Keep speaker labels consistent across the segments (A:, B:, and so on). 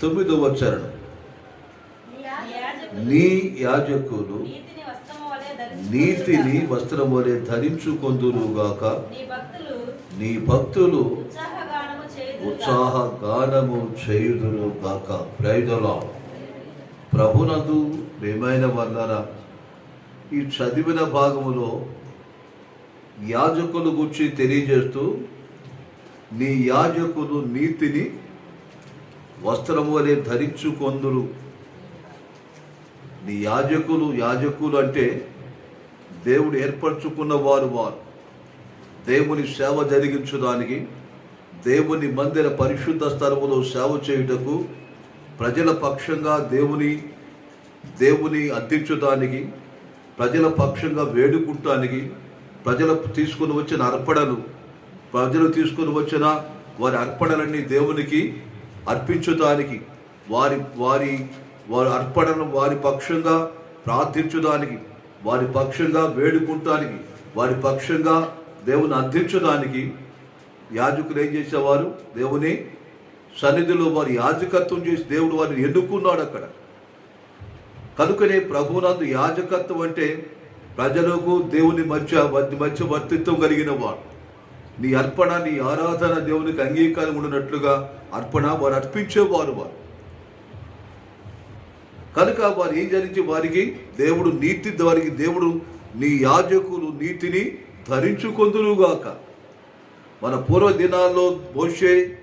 A: తొమ్మిదవ చరణం నీ యాజకులు
B: నీతిని వస్త్రము వలె
A: వస్త్రం వలె
B: నీ భక్తులు ఉత్సాహగానము చేయుదురుగాక.
A: ఉత్సాహ గానము గాక ప్రైదలా ప్రభునందు మేమైన వందన. ఈ చదివిన భాగములో యాజకులు గురించి తెలియజేస్తూ నీ యాజకులు నీతిని వస్త్రం వలె ధరించుకొందురు. నీ యాజకులు యాజకులు అంటే దేవుడు ఏర్పరచుకున్న వారు వారు. దేవుని సేవ జరిగించడానికి దేవుని మందిర పరిశుద్ధ స్థలములో సేవ చేయుటకు ప్రజల పక్షంగా దేవుని దేవుని అర్థించడానికి ప్రజల పక్షంగా వేడుకుంటానికి ప్రజలు తీసుకుని వచ్చిన అర్పణలు ప్రజలు తీసుకుని వచ్చిన వారి అర్పణలన్నీ దేవునికి అర్పించడానికి వారి వారి వారి అర్పణను వారి పక్షంగా ప్రార్థించడానికి వారి పక్షంగా వేడుకుంటానికి వారి పక్షంగా దేవుని అర్థించడానికి యాజకులు ఏం చేసేవారు? దేవుని సన్నిధిలో వారి యాజకత్వం చేసి దేవుడు వారిని ఎన్నుకున్నాడు అక్కడ. కనుకనే ప్రభునందు యాజకత్వం అంటే ప్రజలకు దేవుని మధ్య మధ్య మధ్య వర్తిత్వం కలిగిన వాడు నీ అర్పణ నీ ఆరాధన దేవునికి అంగీకారం ఉన్నట్లుగా అర్పణ వారు అర్పించేవారు వారు. కనుక వారు ఏం జరిగించి వారికి దేవుడు నీతి వారికి దేవుడు నీ యాజకులు నీతిని ధరించుకొందురుగాక. మన పూర్వ దినాల్లో మోషే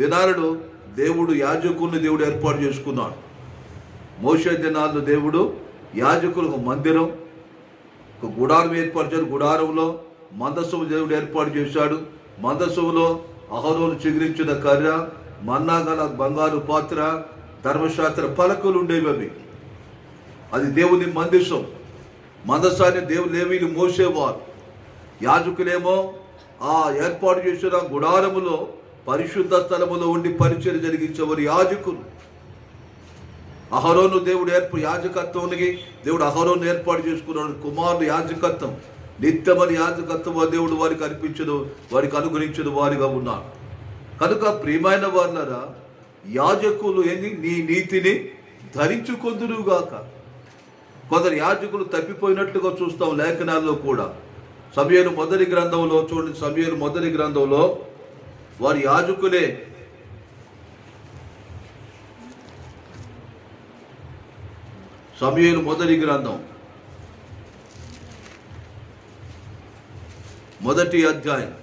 A: దినాలను దేవుడు యాజకుల్ని దేవుడు ఏర్పాటు చేసుకున్నాడు. మోషే దినాల్లో దేవుడు యాజకులకు మందిరం ఒక గుడారం ఏర్పాటు గుడారంలో మందస్సువు దేవుడు ఏర్పాటు చేశాడు. మందస్సువులో అహరోను చిగురించిన కర్ర మన్నాగల బంగారు పాత్ర ధర్మశాస్త్ర పలకలు ఉండేవి అవి. అది దేవుని మందిసం. మందసాన్ని దేవుని లేవీలు మోసేవారు. యాజకులేమో ఆ ఏర్పాటు చేసిన గుడారములో పరిశుద్ధ స్థలములో ఉండి పరిచయం జరిగించేవారు యాజకులు. అహరోను దేవుడు ఏర్ప యాజకత్వానికి దేవుడు అహరోను ఏర్పాటు చేసుకున్నాడు. కుమారుడు యాజకత్వం. నిత్యమని యాజకత్వం దేవుడు వారికి అనిపించదు వారికి అనుగ్రహించదు వారిగా ఉన్నారు కనుక ప్రియమైన వారులరా యాజకులు ఏంది నీ నీతిని ధరించుకొందురుగాక కొందరు యాజకులు తప్పిపోయినట్లుగా చూస్తాం లేఖనాల్లో కూడా. సమయలు మొదటి గ్రంథంలో చూడండి సమయలు మొదటి గ్రంథంలో వారి యాజకులే. సమయలు మొదటి గ్రంథం. మొదటి అధ్యాయం.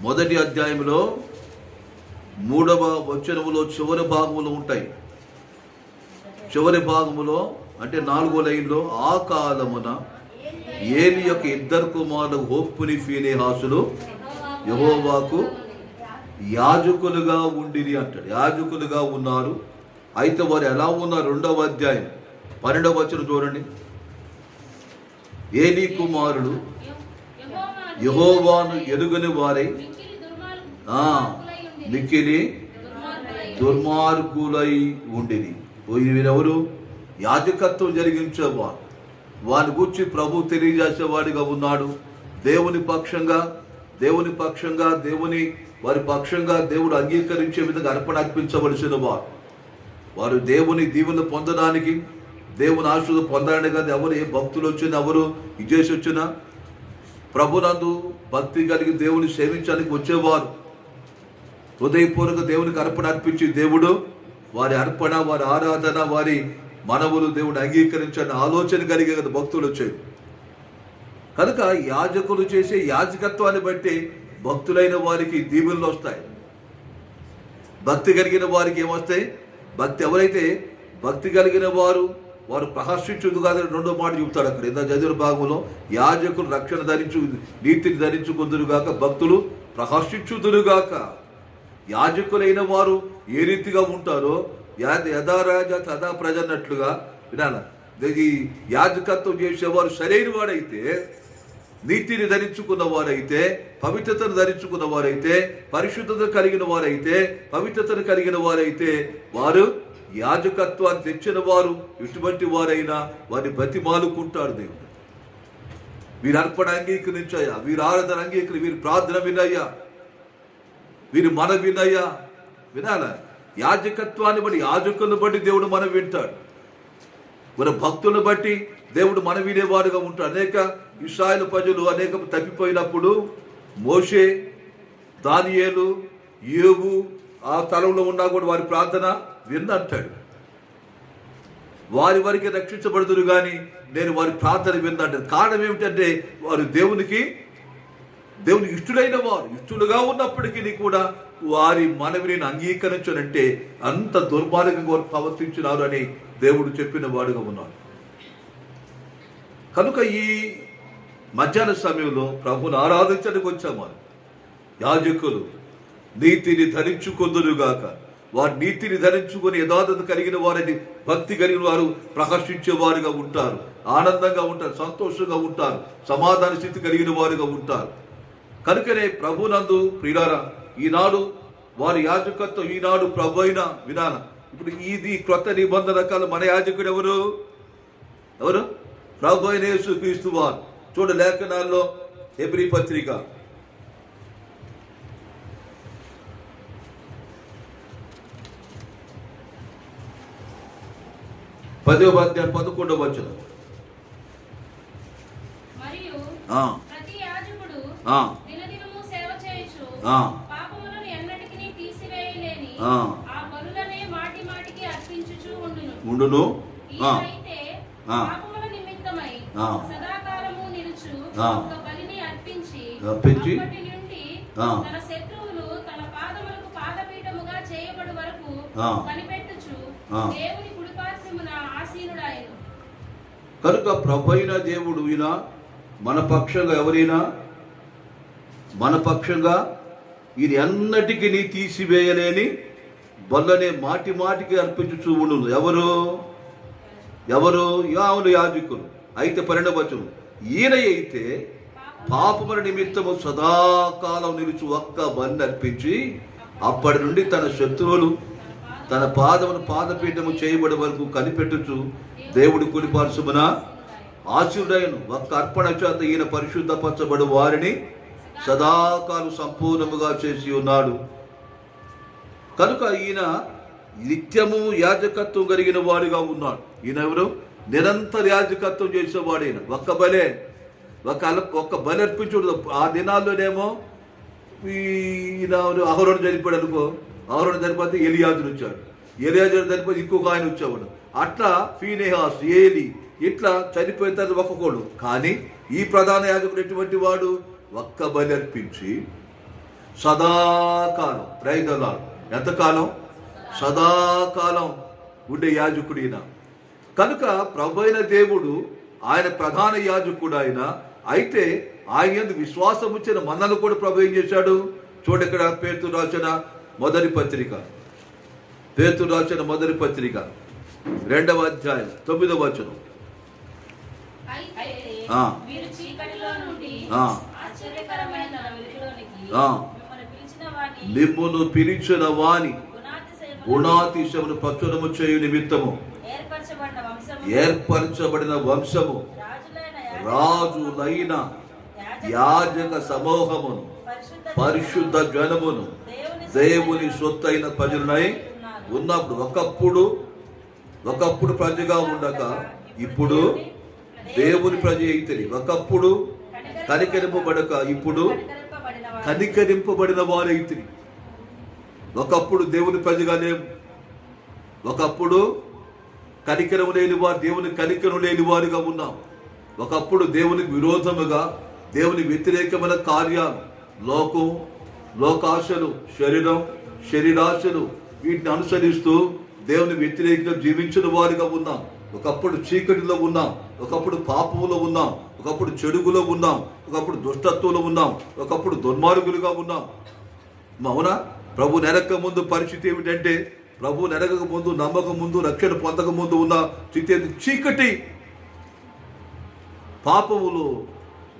A: మొదటి అధ్యాయంలో మూడవ వచనములో చివరి భాగములు ఉంటాయి. చివరి భాగములో అంటే నాలుగో లైన్లో ఆ కాలమున ఏలి యొక్క ఇద్దరు కుమారులు హోప్పుని ఫీనేహాసులు యహోవాకు యాజకులుగా ఉండిరి అంటాడు. యాజకులుగా ఉన్నారు. అయితే వారు ఎలా ఉన్నారు? రెండవ అధ్యాయం. పన్నెండవ వచ్చిన చూడండి. ఏలి కుమారుడు
B: యహోవాను
A: ఎరుగని వారై
B: మిక్కిలి దుర్మార్గులై
A: ఉండేది వీరెవరు? యాజకత్వం జరిగించేవారు వాని గూర్చి ప్రభు తెలియజేసేవాడిగా ఉన్నాడు. దేవుని పక్షంగా దేవుని పక్షంగా దేవుని వారి పక్షంగా దేవుడు అంగీకరించే విధంగా అర్పణ అర్పించవలసిన వారు వారు దేవుని దీవెన పొందడానికి దేవుని ఆశలు పొందాలని కాదు. ఎవరు? ఏ భక్తులు వచ్చినా ఎవరు? ఇజేసి వచ్చినా ప్రభునందు భక్తి కలిగి దేవుని సేవించడానికి వచ్చేవారు. హృదయపూర్వక దేవునికి అర్పణ అర్పించి దేవుడు వారి అర్పణ వారి ఆరాధన వారి మనవులు దేవుడు అంగీకరించని ఆలోచన కలిగే కదా భక్తులు వచ్చేది. కనుక యాజకులు చేసే యాజకత్వాన్ని బట్టి భక్తులైన వారికి దీవులు వస్తాయి. భక్తి కలిగిన వారికి ఏమొస్తాయి? భక్తి ఎవరైతే? భక్తి కలిగిన వారు వారు ప్రహర్షించుదు కాదని రెండో మాట చెబుతాడు అక్కడ. ఇంత చదివిన భాగంలో యాజకులు రక్షణ ధరించు నీతిని ధరించుకుందురుగాక భక్తులు ప్రహర్షించుదురుగాక యాజకులైన వారు ఏ రీతిగా ఉంటారో యా యథా రాజా తదా ప్రజ అన్నట్లుగా వినాల. ఈ యాజకత్వం చేసేవారు సరైన వాడైతే నీతిని ధరించుకున్న వారైతే పవిత్రతను ధరించుకున్న వారైతే పరిశుద్ధత కలిగిన వారైతే పవిత్రతను కలిగిన వారైతే వారు యాజకత్వాన్ని తెచ్చిన వారు ఎటువంటి వారైనా వారిని బతిమాలుకుంటాడు దేవుడు. వీరి అర్పణ అంగీకరించాయా? వీరి ఆరాధన అంగీకరి వీరి ప్రార్థన వినయ్యా? వీరి మన వినయ్యా? వినాలా? యాజకత్వాన్ని బట్టి యాజకులను బట్టి దేవుడు మనం వింటాడు. మన భక్తులను బట్టి దేవుడు మన వినేవాడుగా ఉంటాడు. అనేక ఇస్రాయల్ ప్రజలు అనేక తప్పిపోయినప్పుడు మోషే దానియేలు ఏవు ఆ స్థలంలో ఉన్నా కూడా వారి ప్రార్థన విందంటాడు వారి వరకే రక్షించబడుతురు కానీ నేను వారి ప్రార్థన విన్నంటాడు కారణం ఏమిటంటే వారు దేవునికి దేవునికి ఇష్టడైన వారు ఇష్టలుగా ఉన్నప్పటికీ కూడా వారి మనవిని నేను అంగీకరించనంటే అంత దుర్మార్గంగా వారు ప్రవర్తించినారు అని దేవుడు చెప్పిన వాడుగా ఉన్నాడు. కనుక ఈ మధ్యాహ్న సమయంలో ప్రభుని ఆరాధించడానికి వచ్చాము యాజకులు నీతిని ధరించుకొందురుగాక వారు నీతిని ధరించుకొని యథార్థత కలిగిన వారిని భక్తి కలిగిన వారు ప్రకర్షించేవారుగా ఉంటారు. ఆనందంగా ఉంటారు సంతోషంగా ఉంటారు సమాధాన స్థితి కలిగిన వారుగా ఉంటారు. కనుకనే ప్రభునందు ప్రియులారా ఈనాడు వారి యాజకత్వం ఈనాడు ప్రభు అయిన విధాన ఇప్పుడు ఇది క్రొత్త నిబంధన రకాలు మన యాజకుడు ఎవరు? ఎవరు? ప్రభు అయిన యేసు క్రీస్తు వారు. చూడ లేఖనాల్లో ఎబ్రి పత్రిక.
B: సదాకాలము నిలుచు
A: ఆ.
B: ఒక బలిని అర్పించి. తన శత్రువులు తన పాదములకు పాదపీఠముగా చేయబడు వరకు. కనిపెట్టుచు
A: కనుక ప్రభైన దేవుడు ఈయన మన పక్షంగా ఎవరైనా మన పక్షంగా ఇది ఎన్నటికీ నీ తీసివేయలేని బల్లనే మాటి మాటికి అర్పించుచూ ఉండు ఎవరు? ఎవరు? యావులు యాజకులు. అయితే పరిణవచనం. ఈయన అయితే పాపముల నిమిత్తము సదాకాలం నిలుచు ఒక్క బన్ని అర్పించి అప్పటి నుండి తన శత్రువులు తన పాదమును పాదపీఠము చేయబడి వరకు కనిపెట్టుచు దేవుడి కుడిపార్శ్వమున ఆశుడైన ఒక్క అర్పణ చేత ఈయన పరిశుద్ధపరచబడు వారిని సదాకాలం సంపూర్ణముగా చేసి ఉన్నాడు. కనుక ఈయన నిత్యము యాజకత్వం కలిగిన వాడిగా ఉన్నాడు. ఈయన ఎవరు? నిరంతర యాజకత్వం చేసేవాడు ఈయన. ఒక్క బలే ఒక ఒక్క బలి అర్పించుడు. ఆ దినాల్లోనేమో ఈయన అహరోడు చనిపోయాడు అనుకో. అహరోడు చనిపోతే ఎలియాజుడు వచ్చాడు ఎలియాజుడు చనిపోతే ఇంకొక ఆయన వచ్చేవాడు. అట్లా ఫీనేహాస్ ఏలి ఇట్లా చనిపోయిన తర్వాత ఒక్కొక్కడు కానీ ఈ ప్రధాన యాజకుడు ఎటువంటి వాడు? ఒక్క బలి అర్పించి సదాకాలం ప్రైదలాడు ఎంతకాలం? సదాకాలం ఉండే యాజకుడు ఈయన. కనుక ప్రభు అయిన దేవుడు ఆయన ప్రధాన యాజకుడు ఆయన. అయితే ఆయన ఎందుకు విశ్వాసం వచ్చిన మనల్ని కూడా ప్రభు ఏం చేశాడు? చూడు ఇక్కడ పేతు రాసిన మొదటి పత్రిక. పేతు రాసిన మొదటి పత్రిక. రెండవ అధ్యాయం తొమ్మిదవ వచనం. మిమ్మును పిలిచిన
B: గుణాతిశయములను
A: గుణాతిశమును ప్రచురము చేయు నిమిత్తము.
B: ఏర్పరచబడిన వంశము రాజులైన
A: రాజులైన యాజక సమూహమును పరిశుద్ధ జనమును దేవుని సొత్తైన ప్రజలనై ఉన్నప్పుడు ఒకప్పుడు ఒకప్పుడు ప్రజగా ఉండక ఇప్పుడు దేవుని ప్రజ అయితే ఒకప్పుడు కనికరింపబడక ఇప్పుడు కనికరింపబడిన వారైతే ఒకప్పుడు దేవుని ప్రజగా ఒకప్పుడు కనికరం లేని వారు దేవుని కనికరం లేని వారుగా ఉన్నాం. ఒకప్పుడు దేవునికి విరోధముగా దేవుని వ్యతిరేకమైన కార్యాలు లోకం లోకాశలు శరీరం శరీరాశలు వీటిని అనుసరిస్తూ దేవుని వ్యతిరేకంగా జీవించిన వారుగా ఉన్నాం. ఒకప్పుడు చీకటిలో ఉన్నాం. ఒకప్పుడు పాపములో ఉన్నాం. ఒకప్పుడు చెడుగులో ఉన్నాం. ఒకప్పుడు దుష్టత్వంలో ఉన్నాం. ఒకప్పుడు దుర్మార్గులుగా ఉన్నాం. అవునా? ప్రభు నెరక ముందు పరిస్థితి ఏమిటంటే ప్రభు నెరగక ముందు నమ్మక ముందు రక్షణ పొందక ముందు ఉన్న స్థితి చీకటి. పాపములో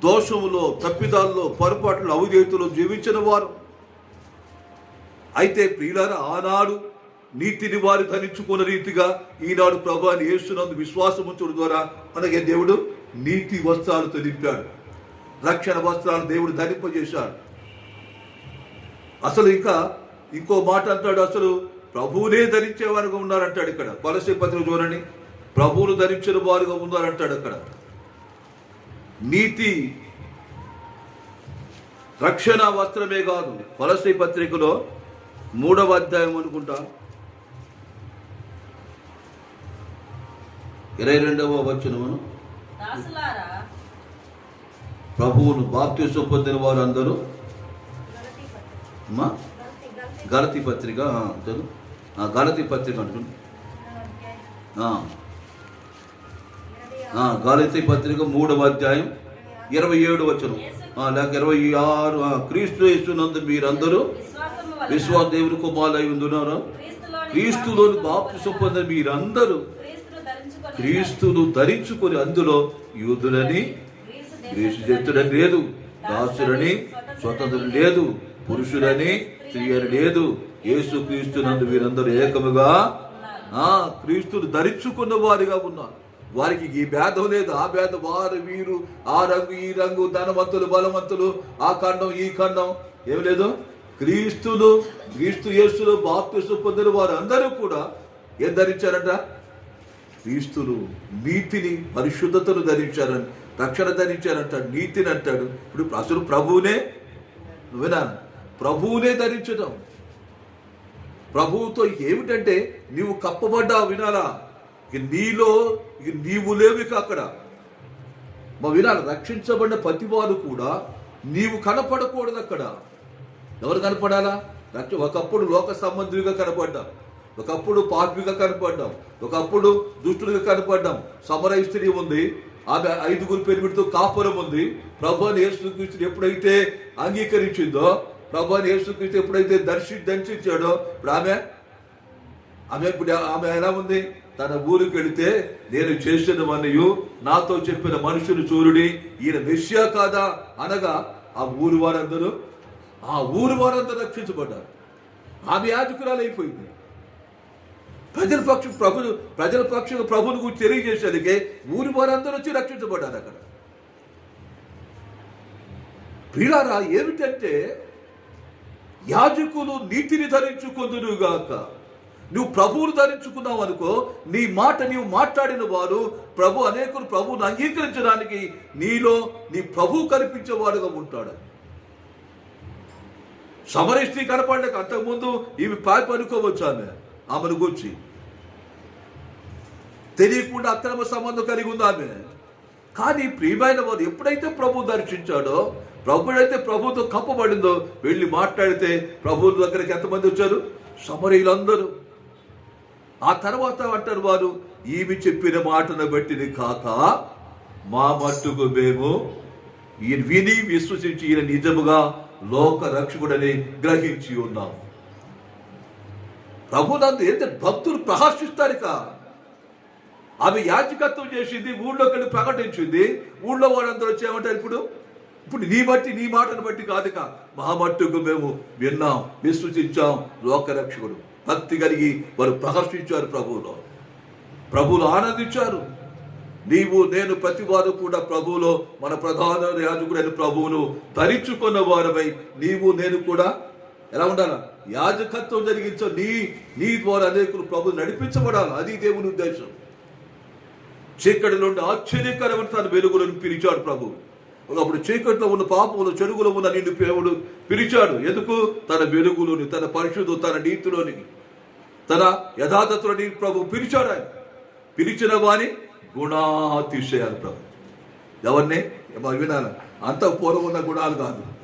A: దోషములో తప్పిదాల్లో పొరపాట్లు అవిధేయతలో జీవించిన వారు. అయితే ప్రియులార ఆనాడు నీతిని వారు ధరించుకున్న రీతిగా ఈనాడు ప్రభు అని యేసునందు విశ్వాసం ఉంచడం ద్వారా మనకి దేవుడు నీతి వస్త్రాలతో నింపాడు రక్షణ వస్త్రాలు దేవుడు ధరింపజేశాడు. అసలు ఇంకా ఇంకో మాట అంటాడు అసలు ప్రభువునే ధరించే వారుగా ఉన్నారంటాడు ఇక్కడ. కొలసి పత్రిక చూడండి. ప్రభువును ధరించిన వారుగా ఉన్నారంటాడు అక్కడ. నీతి రక్షణ వస్త్రమే కాదు. కొలసి పత్రికలో మూడవ అధ్యాయం అనుకుంటా. ఇరవై రెండవ వచనమును. ప్రభువును బాప్తిసం పొందిన వారు అందరూ గలతి పత్రిక ఆ, గలతి పత్రిక అంటుంది. ఆ, గలతి పత్రిక మూడవ అధ్యాయం ఇరవై ఏడు వచ్చను లేక ఇరవై ఆరు క్రీస్తు యేసునందు మీరందరూ విశ్వాస దేవుని కుమారులై ఉంటున్నారు
B: క్రీస్తులోని
A: క్రీస్తులోని బాప్తిసం పొందిన మీరందరూ
B: క్రీస్తును ధరించుకొని
A: అందులో యూదులని గ్రీసు జతుడని లేదు దాసులని స్వతంత్రం లేదు పురుషులని స్త్రీ అని లేదు. యేసు క్రీస్తునందు వీరందరూ ఏకముగా ఆ క్రీస్తును ధరించుకున్న వారిగా ఉన్నారు. వారికి ఈ భేదం లేదు. ఆ భేదం వారు వీరు ఆ రంగు ఈ రంగు ధనవంతులు బలవంతులు ఆ ఖండం ఈ ఖండం ఏమి లేదు. క్రీస్తులు క్రీస్తు యేసులు బాప్తిస్తు పొందిన వారు అందరూ కూడా ఏం ధరించారంట? క్రీస్తులు నీతిని పరిశుద్ధతను ధరించారని రక్షణ ధరించారంటాడు నీతిని అంటాడు. ఇప్పుడు అసలు ప్రభువునే నువ్వేనా? ప్రభువునే ధరించడం. ప్రభువుతో ఏమిటంటే నీవు కప్పబడ్డా వినాలా? ఇక నీలో ఇక నీవు లేవు ఇక అక్కడ. మా వినాలి? రక్షించబడిన ప్రతివాడు కూడా నీవు కనపడకూడదు అక్కడ. ఎవరు కనపడాలా? ఒకప్పుడు లోక సంబంధులుగా కనపడ్డా. ఒకప్పుడు పాపిగా కనపడ్డాం. ఒకప్పుడు దుష్టుడిగా కనపడ్డాం. సమర స్త్రీ ఉంది. ఆమె ఐదుగురు పెరిమిడితో కాపురం ఉంది. ప్రభు అని యేసుక్రీస్తుని ఎప్పుడైతే అంగీకరించిందో ప్రభు అని యేసుక్రీస్తు ఎప్పుడైతే దర్శి దర్శించాడో ఇప్పుడు ఆమె? ఆమె ఇప్పుడు ఆమె ఎలా ఉంది? తన ఊరికి వెళితే నేను చేసిన మనయు నాతో చెప్పిన మనుషులు చూరుడి ఈయన మెస్సియా కాదా? అనగా ఆ ఊరు వారందరూ ఆ ఊరు వారందరూ రక్షించబడ్డారు. ఆమె యాజకురాలు అయిపోయింది ప్రజల పక్షం ప్రభు ప్రజల పక్షంగా ప్రభుని గురించి తెలియజేసేందుకే ఊరి వారందరూ వచ్చి రక్షించబడ్డారు అక్కడ. ప్రియులారా ఏమిటంటే యాజకులు నీతిని ధరించుకుందురుగాక నువ్వు ప్రభువును ధరించుకున్నావు అనుకో నీ మాట నీవు మాట్లాడిన వారు ప్రభు అనేకులు ప్రభువును అంగీకరించడానికి నీలో నీ ప్రభు కనిపించేవాడుగా ఉంటాడు. సమరిష్టి కనపడక అంతకుముందు ఇవి పాప అనుకోవచ్చు ఆమె. ఆమెను గూర్చి. తెలియకుండా అక్రమ సంబంధం కలిగి ఉంది ఆమె. కానీ ప్రియమైన వారు ఎప్పుడైతే ప్రభు దర్శించాడో ప్రభుడైతే ప్రభుతో కప్పబడిందో వెళ్ళి మాట్లాడితే ప్రభు దగ్గరికి ఎంతమంది వచ్చారు? సమరీలందరూ ఆ తర్వాత అంటారు వారు ఈమె చెప్పిన మాటను బట్టిని కాక మా మట్టుకు మేము ఈయన విని విశ్వసించి ఈయన నిజముగా లోక రక్షకుడని గ్రహించి ఉన్నాం. ప్రభునందు ఏంటంటే భక్తులు ప్రహర్షిస్తారు ఇక. ఆమె యాజకత్వం చేసింది ఊళ్ళోకి ప్రకటించింది. ఊళ్ళో వాళ్ళందరూ వచ్చేమంటారు ఇప్పుడు? ఇప్పుడు నీ బట్టి నీ మాటను బట్టి కాదుక మా మట్టుకు మేము విన్నాం విశ్వసించాం లోకరక్షకుడు. భక్తి కలిగి వారు ప్రహర్షించారు ప్రభువులో. ప్రభువులు ఆనందించారు. నీవు నేను ప్రతి వారు కూడా ప్రభువులో మన ప్రధాన యాజకుడైన ప్రభువును ధరించుకున్న వారమై నీవు నేను కూడా ఎలా ఉండాలా? యాజకత్వం జరిగించో నీ నీ ద్వారా అనేకులు ప్రభు నడిపించబడాలి? అది దేవుని ఉద్దేశం. చీకటి నుండి ఆశ్చర్యకరమైన తన వెలుగులను పిలిచాడు ప్రభు. ఒకప్పుడు చీకట్లో ఉన్న పాపములు చెరుగులో ఉన్న నిన్ను దేవుడు పిలిచాడు. ఎందుకు? తన వెలుగులోని తన పరిశుద్ధు తన నీతిలోని తన యథార్థతలోని ప్రభు పిలిచాడు ఆయన. పిలిచిన వాని గుణాతిశయాలు ప్రభు. ఎవరిని? ఏమో వినాలి? అంత పూర్వం ఉన్న గుణాలు కాదు.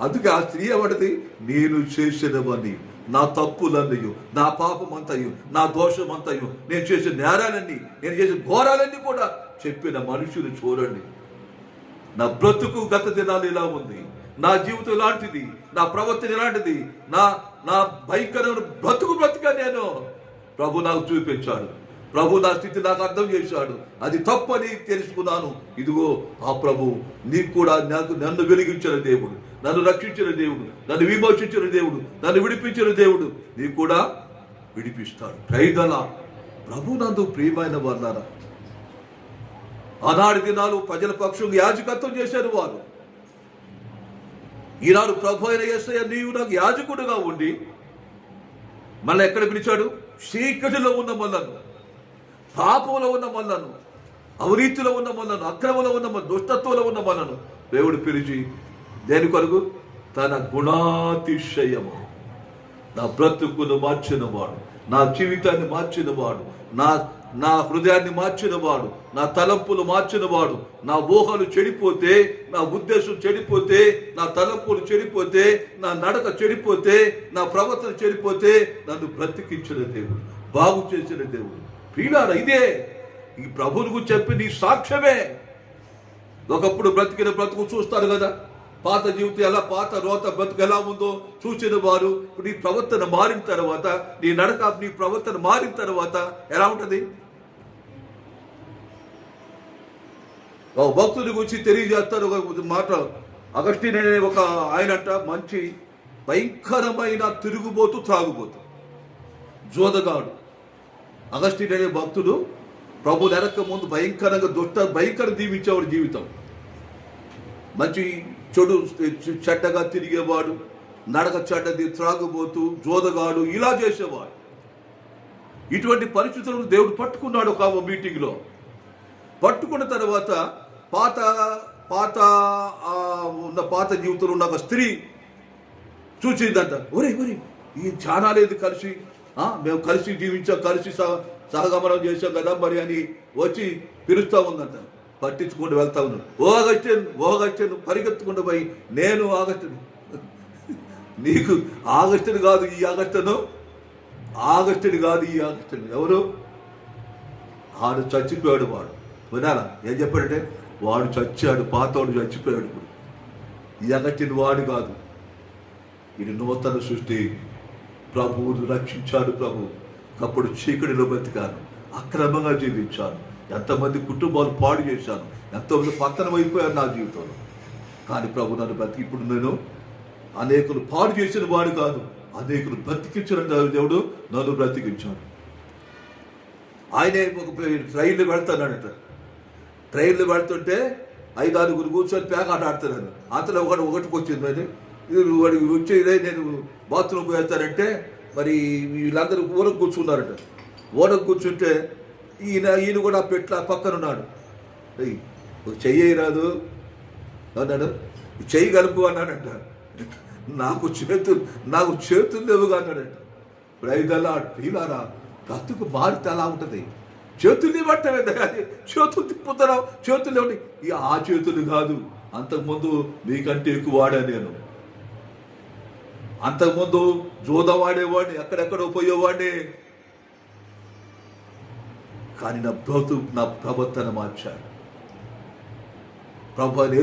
A: అందుకే ఆ స్త్రీ ఏమంటది? నేను చేసినవని నా తప్పులన్నయ్యు నా పాపం అంతయు నా దోషం అంతయు నేను చేసిన నేరాలన్నీ నేను చేసిన ఘోరాలన్నీ కూడా చెప్పిన మనుషులు చూడండి. నా బ్రతుకు గత దినాలు ఇలా ఉంది. నా జీవితం ఇలాంటిది నా ప్రవర్తన ఇలాంటిది నా నా భయంకరమైన బ్రతుకు బ్రతుక నేను. ప్రభు నాకు చూపించాడు. ప్రభు నా స్థితి నాకు అర్థం చేశాడు. అది తప్పని తెలుసుకున్నాను. ఇదిగో ఆ ప్రభు నీకు కూడా నాకు నన్ను వెలిగించిన దేవుడు నన్ను రక్షించిన దేవుడు నన్ను విమోచించిన దేవుడు నన్ను విడిపించిన దేవుడు నీకు కూడా విడిపిస్తాడు. ప్రైదల ప్రభు నందు ప్రియమైన వర్ణారా ఆనాటి దినాలు ప్రజల పక్షం యాజకత్వం చేశారు వారు. ఈనాడు ప్రభు అయిన ఎస్ఐ నీవు నాకు యాజకుడుగా ఉండి మళ్ళీ ఎక్కడ పిలిచాడు? చీకటిలో ఉన్న మళ్ళను పాపంలో ఉన్న మళ్ళను అవినీతిలో ఉన్న మళ్ళను అక్రమంలో ఉన్న మళ్ళను దుష్టత్వంలో ఉన్న మళ్ళను దేవుడు పిలిచి దేని కొరకు? తన గుణాతిశయము. నా బ్రతుకును మార్చిన వాడు నా జీవితాన్ని మార్చిన వాడు నా నా హృదయాన్ని మార్చిన వాడు నా తలంపులు మార్చిన వాడు నా ఊహలు చెడిపోతే నా ఉద్దేశం చెడిపోతే నా తలంపులు చెడిపోతే నా నడక చెడిపోతే నా ప్రవర్తన చెడిపోతే నన్ను బ్రతికించిన దేవుడు బాగు చేసిన దేవుడు. ప్రియులారా ఇదే? ఈ ప్రభువుకు చెప్పి నీ సాక్ష్యమే. ఒకప్పుడు బ్రతికిన బ్రతుకు చూస్తారు కదా. పాత జీవితం ఎలా పాత రోత బ్రతుకు ఎలా ఉందో చూసిన వారు ఇప్పుడు నీ ప్రవర్తన మారిన తర్వాత నీ నడక నీ ప్రవర్తన మారిన తర్వాత ఎలా ఉంటుంది? ఒక భక్తుడి గురించి తెలియజేస్తారు. ఒక మాట అగస్టిన్ అనే ఒక ఆయనంట మంచి భయంకరమైన తిరుగుబోతు త్రాగుబోతు. జోదగాడు. అగస్టిన్ అనే భక్తుడు ప్రభు నెరక ముందు భయంకరంగా దుష్ట భయంకర దీవించేవాడు జీవితం. మంచి చెడు చెడ్డగా తిరిగేవాడు నడక చెడ్డది త్రాగుబోతూ జోదగాడు ఇలా చేసేవాడు. ఇటువంటి పరిస్థితులను దేవుడు పట్టుకున్నాడు ఒక మీటింగ్లో. పట్టుకున్న తర్వాత పాత పాత ఉన్న పాత జీవితంలో ఉన్న ఒక స్త్రీ చూసిందంట ఒరే ఒరే ఈ జానాలేదు లేదు కలిసి మేము కలిసి జీవించాం కలిసి సహ- సహగమనం చేసాం కదా మరి అని వచ్చి పిలుస్తూ ఉందంట. పట్టించుకుంటూ వెళ్తా ఉన్నాడు. ఓ అగస్త్యను ఓ అగస్త్యను పరిగెత్తుకుంటూ పోయి నేను ఆగస్టును నీకు ఆగస్టుడు కాదు ఈ ఆగస్టును ఆగస్టుని కాదు ఈ ఆగస్టుని ఎవరు? ఆడు చచ్చిపోయాడు వాడు. వినాలా ఏం చెప్పాడంటే వాడు చచ్చాడు పాతవాడు చచ్చిపోయాడు ఇప్పుడు. ఈ అగస్టిన్ వాడు కాదు. ఇది నూతన సృష్టి. ప్రభువును రక్షించాడు ప్రభు. అప్పుడు చీకటిలో బతికాను. అక్రమంగా జీవించాను. ఎంతమంది కుటుంబాలు పాడు చేశాను. ఎంతమంది పతనం అయిపోయారు నా జీవితంలో. కానీ ప్రభు నన్ను బ్రతికి ఇప్పుడు నేను అనేకులు పాడు చేసిన వాడు కాదు. అనేకులు బ్రతికించిన దేవుడు నన్ను బ్రతికించాడు. ఆయనే ఒక ట్రైన్లో వెళ్తానట ట్రైన్లో వెళ్తుంటే ఐదారుగురు కూర్చొని పేకాట ఆడుతున్నాను అంతలో ఒకటి ఒకటికి వచ్చింది మరి వాడికి వచ్చి ఇదే నేను బాత్రూమ్ వెళ్తానంటే మరి వీళ్ళందరూ ఊరకు కూర్చున్నారట. ఊరకు కూర్చుంటే ఈయన ఈయన కూడా పెట్ల పక్కన ఉన్నాడు. చెయ్యి రాదు అన్నాడు. చెయ్యి కలుపు అన్నాడంట. నాకు చేతులు నాకు చేతులు లేవుగా అన్నాడంట. ఇప్పుడు ఐదల్లా పీలారా బ్రతుకు మారితే అలా ఉంటుంది. చేతులు ఇవ్వటమే కానీ చేతులు తిప్పుతున్నావు చేతులు ఇవ్వండి ఇక ఆ చేతులు కాదు. అంతకుముందు నీకంటే ఎక్కువ వాడా నేను. అంతకుముందు జోదవాడేవాడిని ఎక్కడెక్కడ ఎక్కడెక్కడో పోయేవాడిని కానీ నా బ్రతు నా ప్రవర్తన మార్చాడు. ప్రభు అయిన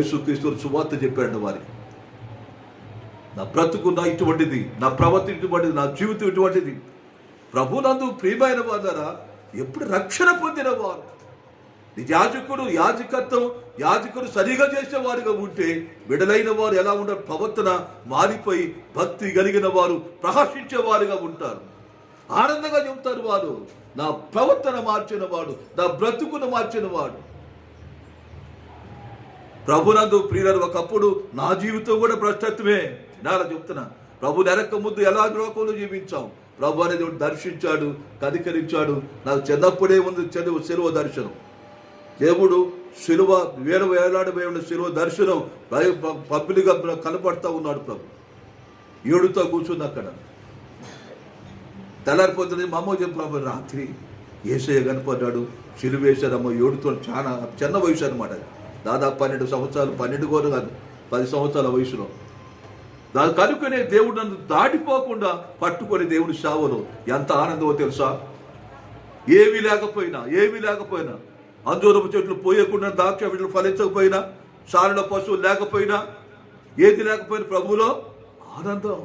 A: సువార్త చెప్పాడు వారికి. నా బ్రతుకు నా ఇటువంటిది నా ప్రవర్తన ఇటువంటిది నా జీవితం ఇటువంటిది. ప్రభునందు ప్రియమైన ద్వారా ఎప్పుడు రక్షణ పొందిన వారు. యాజకుడు యాజకత్వం యాజకుడు సరిగా చేసేవారుగా ఉంటే విడలైన వారు ఎలా ఉంటారు ప్రవర్తన మారిపోయి భక్తి కలిగిన వారు ప్రహర్షించేవారుగా ఉంటారు. ఆనందంగా చెబుతారు వారు నా ప్రవర్తన మార్చిన వాడు నా బ్రతుకును మార్చిన వాడు. ప్రభునందు ప్రియులను ఒకప్పుడు నా జీవితం కూడా భ్రష్టత్వమే నాలా చెప్తున్నా ప్రభు నెరక్క ముందు ఎలా లోకంలో జీవించాం? ప్రభు అనేది దర్శించాడు కనికరించాడు. నాకు చిన్నప్పుడే ఉంది చదువు సెలవు దర్శనం. దేవుడు శిలువ వేలు వేలాడబోయి ఉన్న శిలువ దర్శనం పబ్లిక్గా కనపడతా ఉన్నాడు ప్రభు. ఏడుతో కూర్చుంది అక్కడ. తెల్లారిపోతుంది మా అమ్మ చెప్పు రాత్రి ఏసయ్య కనపడ్డాడు సిలువేశారమ్మ ఏడుతో చాలా చిన్న వయసు అనమాట దాదాపు పన్నెండు సంవత్సరాలు పన్నెండు కోరు కాదు పది సంవత్సరాల వయసులో. దాని కనుకనే దేవుడు నన్ను దాటిపోకుండా పట్టుకొని దేవుడి సేవలో ఎంత ఆనందమో తెలుసా? ఏమీ లేకపోయినా ఏమీ లేకపోయినా అంజూరపు చెట్లు పోయకుండా ద్రాక్ష చెట్లు ఫలించకపోయినా సారణ పశువులు లేకపోయినా ఏది లేకపోయినా ప్రభువులో ఆనందం.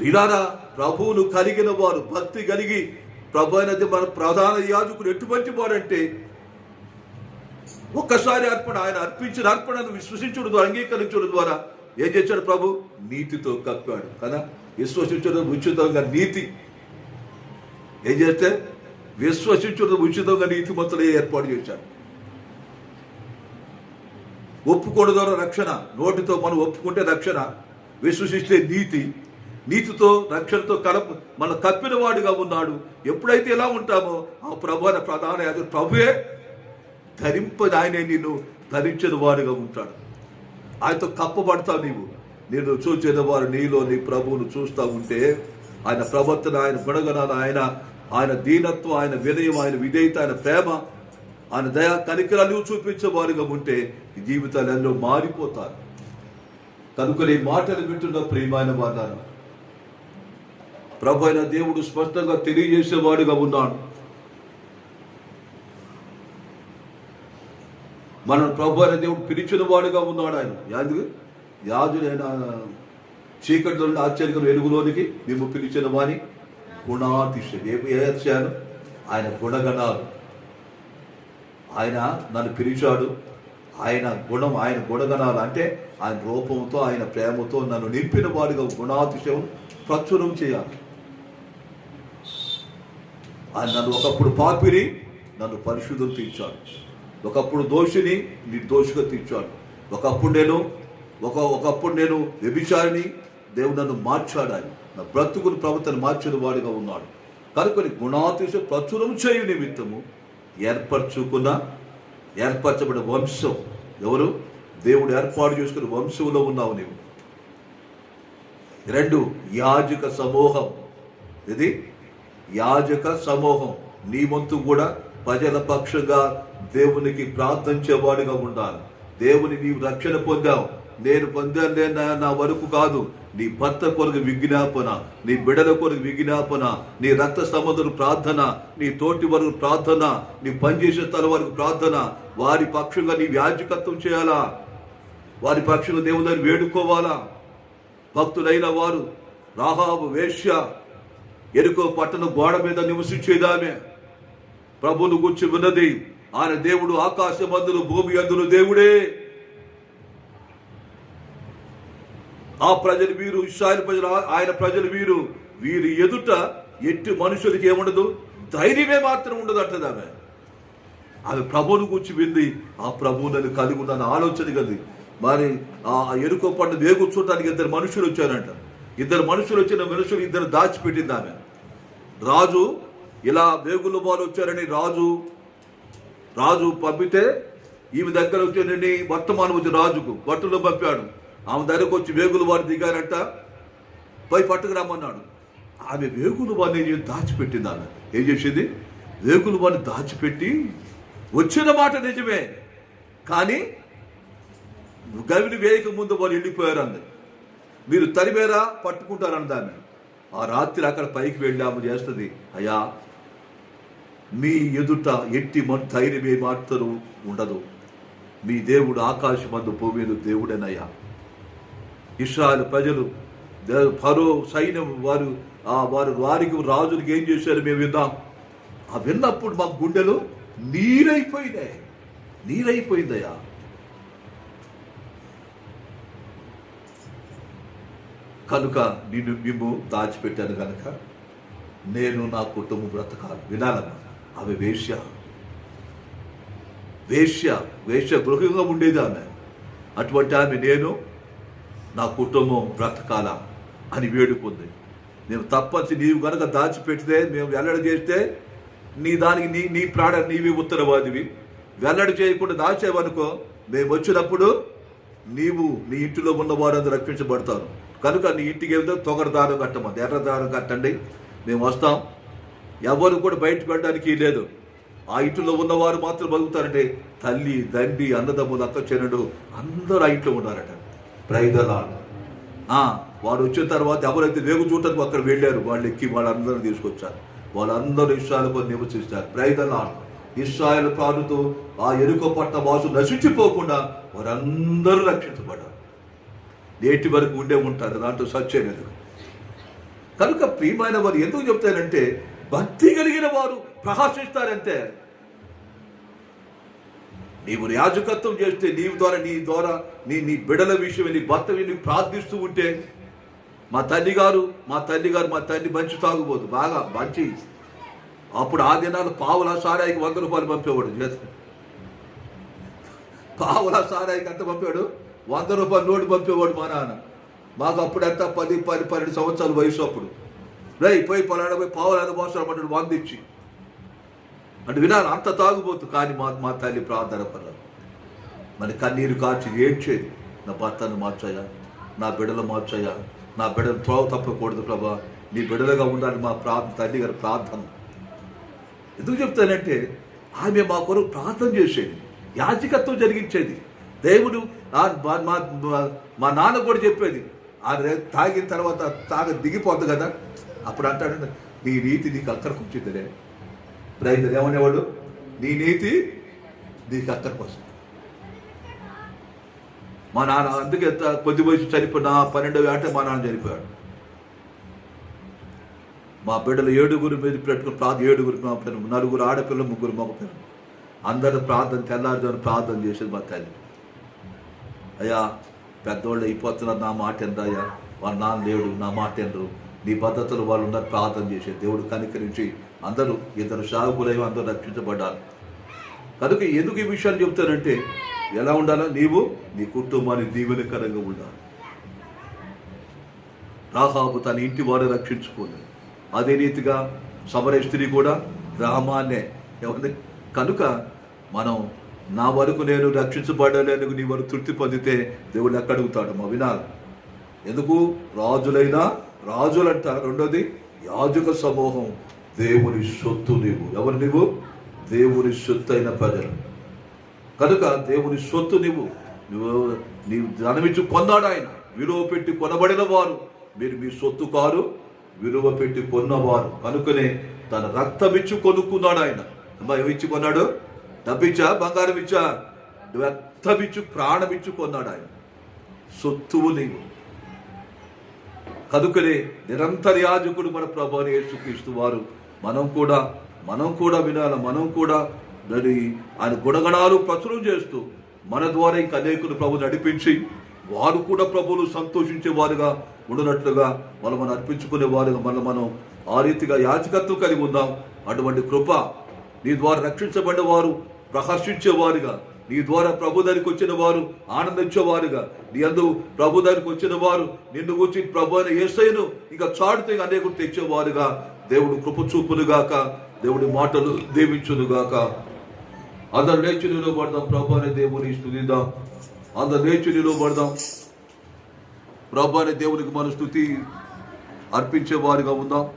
A: పిలారా ప్రభువును కలిగిన వారు భక్తి కలిగి ప్రభు అనేది మన ప్రధాన యాజకుడు ఎటువంటి వాడంటే ఒక్కసారి అర్పణ ఆయన అర్పించిన అర్పణను విశ్వసించడం ద్వారా అంగీకరించడం ద్వారా ఏం చేశాడు ప్రభు? నీతితో కప్పాడు కదా? విశ్వసించడం ఉచితంగా నీతి. ఏం చేస్తే? విశ్వసించుడు ఉచితంగా నీతి ఏర్పాటు చేశాడు. ఒప్పుకోవడం ద్వారా రక్షణ నోటితో మనం ఒప్పుకుంటే రక్షణ విశ్వసిస్తే నీతి. నీతితో రక్షణతో కలప మన కప్పిన వాడిగా ఉన్నాడు. ఎప్పుడైతే ఎలా ఉంటామో ఆ ప్రభు అనే ప్రధాన యాజకుడు ప్రభువే ధరింపది ఆయనే నిన్ను ధరించిన వాడుగా ఉంటాడు. ఆయనతో కప్పబడతావు నీవు. నేను చూచిన వారు నీలో నీ ప్రభువును చూస్తూ ఉంటే ఆయన ప్రవర్తన ఆయన గుణగణాలు ఆయన ఆయన దీనత్వం ఆయన వినయం ఆయన విధేయత ఆయన ప్రేమ ఆయన దయా కనికరాలు చూపించే వారుగా ఉంటే జీవితాలు ఎన్నో మారిపోతారు. కనుక మాటలు వింటున్న ప్రియమైన వారు ప్రభు అయిన దేవుడు స్పష్టంగా తెలియజేసేవాడుగా ఉన్నాడు. మన ప్రభు అయిన దేవుడు పిలిచిన వాడుగా ఉన్నాడు ఆయన. యాదు యాజుడైన చీకటిలో నుండి వెలుగులోనికి మేము పిలిచిన వాణి. గుణాతిశయం. ఏ ఏ ఆయన గుణగణాలు. ఆయన నన్ను పిలిచాడు. ఆయన గుణం ఆయన గుణగణాలు అంటే ఆయన రూపంతో ఆయన ప్రేమతో నన్ను నింపిన వాడిగా గుణాతిశయం ప్రచురం చేయాలి. ఆయన నన్ను ఒకప్పుడు పాపిని నన్ను పరిశుద్ధం తీర్చాడు. ఒకప్పుడు దోషిని నిర్దోషిగా తీర్చాడు. ఒకప్పుడు నేను ఒక ఒకప్పుడు నేను వ్యభిచారిని దేవుడు నన్ను మార్చాడు ఆయన. బ్రతుకును ప్రవర్తన మార్చిన వాడిగా ఉన్నాడు. కనుక గుణాతిశ ప్రచురం చేయు నిమిత్తము. ఏర్పరచుకున్న ఏర్పరచబడిన వంశం ఎవరు? దేవుడు ఏర్పాటు చేసుకున్న వంశంలో ఉన్నావు నీవు. రెండు యాజక సమూహం. ఇది యాజక సమూహం. నీ వంతు కూడా ప్రజల పక్షంగా దేవునికి ప్రార్థించేవాడిగా ఉండాలి. దేవుని నీవు రక్షణ పొందావు. నేను పొందే నా- వరకు కాదు. నీ భర్త కొరకు విజ్ఞాపన నీ బిడల కొరకు విజ్ఞాపన నీ రక్త సంబంధులు ప్రార్థన నీ తోటి వరకు ప్రార్థన నీ పనిచేసే స్థలం వరకు ప్రార్థన. వారి పక్షంగా నీ యాజకత్వం చేయాలా? వారి పక్షంగా దేవుని వేడుకోవాలా? భక్తులైన వారు రాహాబు వేశ్య ఎరుకో పట్టణ గోడ మీద నివసించేదామే. ప్రభును గుర్చి విన్నది ఆయన దేవుడు ఆకాశమందులు భూమి అందులు దేవుడే. ఆ ప్రజలు వీరు ఇస్రాయల్ ప్రజలు ఆయన ప్రజలు వీరు వీరి ఎదుట ఎట్టి మనుషులకి ఏముండదు? ధైర్యమే మాత్రం ఉండదు అంటది ఆమె. ఆమె ప్రభువును కూర్చి వింది. ఆ ప్రభువులను కలిగి ఉన్న ఆలోచన కలిగి మరి ఆ ఎరుకో పండు వేగు చూడటానికి ఇద్దరు మనుషులు వచ్చారంట. ఇద్దరు మనుషులు వచ్చిన మనుషులు ఇద్దరు దాచిపెట్టింది ఆమె. రాజు ఇలా వేగుల వాళ్ళు వచ్చారని రాజు రాజు పంపితే ఈమె దగ్గర వచ్చానని వర్తమానం వచ్చి రాజుకు బట్టలు పంపాడు. ఆమె దగ్గరకు వచ్చి వేగులు వారు దిగారంట పోయి పట్టుకురామన్నాడు ఆమె వేగులు వారిని దాచిపెట్టింది ఆమె? ఏం చేసింది? వేగులు వారిని దాచిపెట్టి వచ్చిన మాట నిజమే. కానీ గవిని వేయక ముందు వాళ్ళు వెళ్ళిపోయారు అంది. మీరు తరిమేరా పట్టుకుంటారని దాన్ని ఆ రాత్రి అక్కడ పైకి వెళ్ళి ఆమె చేస్తుంది. అయ్యా మీ ఎదుట ఎట్టి మన ధైర్యం ఏ మాత్రం ఉండదు. మీ దేవుడు ఆకాశమందు భూమి దేవుడేనయ్యా. ఇస్రాయల్ ప్రజలు ఫరో సైన్యం వారు ఆ వారు వారికి రాజులకు ఏం చేశారు మేము విన్నాం ఆ విన్నప్పుడు మా గుండెలు నీరైపోయినాయి. నీరైపోయిందయ్యా. కనుక నిన్ను మేము దాచిపెట్టాను కనుక నేను నా కుటుంబం బ్రతకాలి. వినాలమ్మా. ఆమె వేశ్య. వేశ్య వేశ్య గృహంగా ఉండేది ఆమె. అటువంటి ఆమె నేను నా కుటుంబం బ్రతకాల అని వేడుకుంది నేను తప్పని నీవు కనుక దాచిపెడితే మేము వెల్లడి చేస్తే నీ దానికి నీ నీ ప్రాణ నీవి ఉత్తరవాదివి. వెల్లడి చేయకుండా దాచేవనుకో మేము వచ్చినప్పుడు నీవు నీ ఇంటిలో ఉన్న వారందరూ రక్షించబడతారు. కనుక నీ ఇంటికి వెళ్తే తొగర దారం కట్టమంది ఎర్రదారం కట్టండి. మేము వస్తాం. ఎవరు కూడా బయటకు వెళ్ళడానికి లేదు. ఆ ఇంటిలో ఉన్నవారు మాత్రం బతుకుతారంటే తల్లి తండ్రి అన్నదమ్ములు అక్క చెనుడు అందరూ ఆ ఇంట్లో ఉన్నారట. ప్రైదలా వారు వచ్చిన తర్వాత ఎవరైతే వేగు చూడటానికి అక్కడ వెళ్ళారు వాళ్ళు ఎక్కి వాళ్ళందరూ తీసుకొచ్చారు. వాళ్ళందరూ ఇస్రాయల్ నివసిస్తారు. ప్రైదలా ఇస్రాయల్ ప్రాణుతో ఆ ఎరుక పట్ట వాసు నశించిపోకుండా వారందరూ రక్షించబడ్డారు. నేటి వరకు ఉండే ఉంటారు. దాంట్లో సత్యం కనుక ప్రియమైన వారు ఎందుకు చెప్తారంటే భక్తి కలిగిన వారు ప్రకాశిస్తారంతే నీవు యాజకత్వం చేస్తే నీవు ద్వారా నీ ద్వారా నీ నీ బిడల విషయం నీ భర్త విని ప్రార్థిస్తూ ఉంటే మా తల్లి గారు మా తల్లి గారు మా తల్లి మంచి తాగుబోదు బాగా మంచి. అప్పుడు ఆ దినాలు పావుల సారాయికి వంద రూపాయలు పంపేవాడు చేత. పావుల సారాయికి ఎంత పంపాడు? వంద రూపాయలు నోటు పంపేవాడు మా నాన్న. మాకు అప్పుడు ఎంత? పది పది పన్నెండు సంవత్సరాల వయసు అప్పుడు. రై పోయి పలానా పోయి పావులు ఎంత మోసాలు పడ్డాడు వంద ఇచ్చి. అంటే వినాలి అంత తాగుబోతు కానీ మా మా తల్లి ప్రార్థన పడాలి మన కన్నీరు కాచి ఏడ్చేది నా భర్తను మార్చాయా నా బిడ్డలు మార్చాయా నా బిడ్డలు త్రోవ తప్పకూడదు ప్రభా నీ బిడ్డలుగా ఉండాలి మా ప్రార్థన తల్లి గారి ప్రార్థన. ఎందుకు చెప్తానంటే ఆమె మా కొరకు ప్రార్థన చేసేది యాజకత్వం జరిగించేది. దేవుడు మా- మా- మా- నాన్న కూడా చెప్పేది ఆ రే- తాగిన తర్వాత తాగ దిగిపోద్ది కదా? అప్పుడు అంటాడు నీ రీతి నీకు అక్కడికి వచ్చిందిలే రైతు ఏమనేవాడు నీ నీతి నీ అక్కడికి కోసం. మా నాన్న అందుకే కొద్ది వయసు చనిపోయిన పన్నెండవ అంటే మా నాన్న చనిపోయాడు. మా బిడ్డలు ఏడుగురు మీద పెట్టుకుని ప్రార్థన ఏడుగురు మా పిల్లలు, నలుగురు ఆడపిల్లలు ముగ్గురు మగ పిల్లలు అందరూ ప్రార్థన తెల్లారుజాను ప్రార్థన చేసేది మా తల్లి. అయ్యా పెద్దోళ్ళు అయిపోతున్నారు నా మాట ఎందయ్యా వాళ్ళ నాన్న లేడు నా మాట ఎందరు నీ పద్ధతులు వాళ్ళు ఉన్నారు ప్రార్థన చేసే దేవుడు కనికరించి అందరూ ఇద్దరు సాగుకులై అందరూ రక్షించబడ్డారు. కనుక ఎందుకు ఈ విషయాలు చెప్తానంటే ఎలా ఉండాలో నీవు నీ కుటుంబాన్ని దీవెనకరంగా ఉండాలి. రాహాబు తన ఇంటి వారు రక్షించుకోలేదు. అదే రీతిగా సమర స్త్రీ కూడా గ్రామాన్నే ఎవరి కనుక మనం నా వరకు నేను రక్షించబడలేను నీ వరకు తృప్తి పొందితే దేవుడు ఎక్కడుగుతాడు మా వినాలి. ఎందుకు? రాజులైనా రాజులంట రెండోది యాజక సమూహం. దేవుని సొత్తు నీవు. ఎవరు నీవు? దేవుని సొత్తు అయిన ప్రజలు. కనుక దేవుని సొత్తు నీవు. నువ్వు నీవు ధనమిచ్చి కొన్నాడు ఆయన. విలువ పెట్టి కొనబడిన వారు. మీరు మీ సొత్తు కారు విలువ పెట్టి కొన్నవారు. కనుకనే తన రక్తమిచ్చి కొనుక్కున్నాడు ఆయన. అమ్మా ఏమిచ్చి కొన్నాడు? డబ్బిచ్చా బంగారం ఇచ్చా? రక్తమిచ్చు ప్రాణమిచ్చు కొన్నాడు ఆయన. సొత్తువు నీవు. కనుకనే నిరంతర యాజకుడు మన ప్రభు యేసుక్రీస్తు వారు మనం కూడా మనం కూడా వినాల మనం కూడా మరి ఆయన గుణగణాలు ప్రచురం చేస్తూ మన ద్వారా ఇంక అనేకులు ప్రభు నడిపించి వారు కూడా ప్రభువులు సంతోషించే వారుగా ఉండనట్లుగా మనం మనం అర్పించుకునే వారుగా మనం మనం ఆ రీతిగా యాచకత్వం కలిగి ఉందాం. అటువంటి కృప నీ ద్వారా రక్షించబడిన వారు ప్రహర్షించేవారుగా నీ ద్వారా ప్రభు వచ్చిన వారు ఆనందించేవారుగా నీ అందు ప్రభు దగ్గరికి వచ్చిన వారు నిన్ను వచ్చి ప్రభు అయిన ఏసైను ఇంకా చాటుతూ అనేకులు తెచ్చేవారుగా దేవుడు కృప గాక దేవుడి మాటలు దీవించును గాక అందరు లేచి నిలబడదాం ప్రభాని దేవుని స్థుతిద్దాం. అందరు లేచి నిలబడదాం. ప్రభాని దేవునికి మన స్థుతి అర్పించే వారిగా ఉందాం.